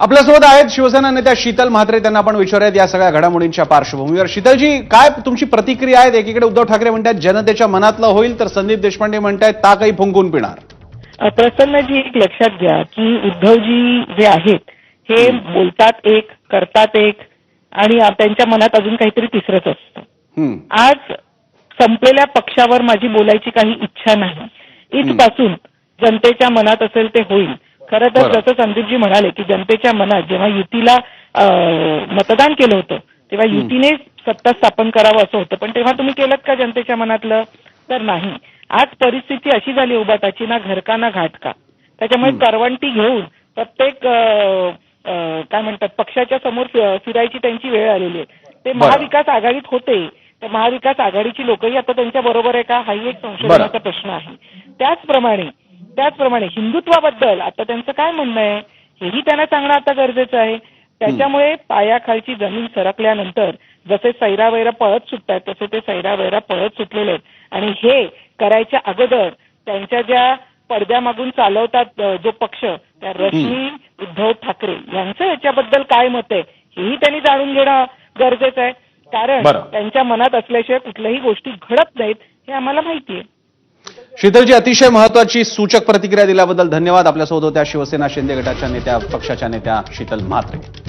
आपल्यासोबत आहेत शिवसेना नेत्या शीतल म्हात्रे. त्यांना आपण विचारूयात या सगळ्या घडामोडींच्या पार्श्वभूमीवर. शीतलजी काय तुमची प्रतिक्रिया आहे? एकीकडे उद्धव ठाकरे म्हणतात जनतेच्या मनातलं होईल तर संदीप देशपांडे म्हणतायत ता काही फुंकून पिणार. प्रसन्नजी एक लक्षात घ्या की उद्धवजी जे आहेत हे बोलतात एक करतात एक आणि त्यांच्या मनात अजून काहीतरी तिसरंच असतं. आज संपलेल्या पक्षावर माझी बोलायची काही इच्छा नाही. इथपासून जनतेच्या मनात असेल ते होईल. खरं तर. जसं संदीपजी म्हणाले की जनतेच्या मनात जेव्हा युतीला मतदान केलं होतं तेव्हा युतीने सत्ता स्थापन करावं असं होतं. पण तेव्हा तुम्ही केलं का जनतेच्या मनातलं? तर नाही. आज परिस्थिती अशी झाली उभाटाची ना घर का ना घाट का? त्याच्यामुळे करवंटी घेऊन प्रत्येक काय म्हणतात पक्षाच्या समोर फिरायची त्यांची वेळ आलेली आहे. ते. महाविकास आघाडीत होते. तर महाविकास आघाडीची लोकही आता त्यांच्या बरोबर आहे का? हाही एक संशोधनाचा प्रश्न आहे. त्याचप्रमाणे त्याचप्रमाणे हिंदुत्वाबद्दल आता त्यांचं काय म्हणणं आहे हेही त्यांना सांगणं आता गरजेचं आहे. त्याच्यामुळे पायाखालची जमीन सरकल्यानंतर जसे सैरावैरा पळत सुटतात तसे ते सैरावैरा पळत सुटलेले आहेत. आणि हे करायच्या अगोदर त्यांच्या ज्या पडद्यामागून चालवतात जो पक्ष त्या रश्मी उद्धव ठाकरे यांचं याच्याबद्दल काय मत आहे हेही त्यांनी जाणून घेणं गरजेचं आहे. कारण. त्यांच्या मनात असल्याशिवाय कुठल्याही गोष्टी घडत नाहीत हे आम्हाला माहिती आहे. शीतलजी अतिशय महत्वाची सूचक प्रतिक्रिया दिल्याबद्दल धन्यवाद. आपल्यासोबत होत्या शिवसेना शिंदे गटाच्या नेत्या पक्षाच्या नेत्या शीतल म्हात्रे.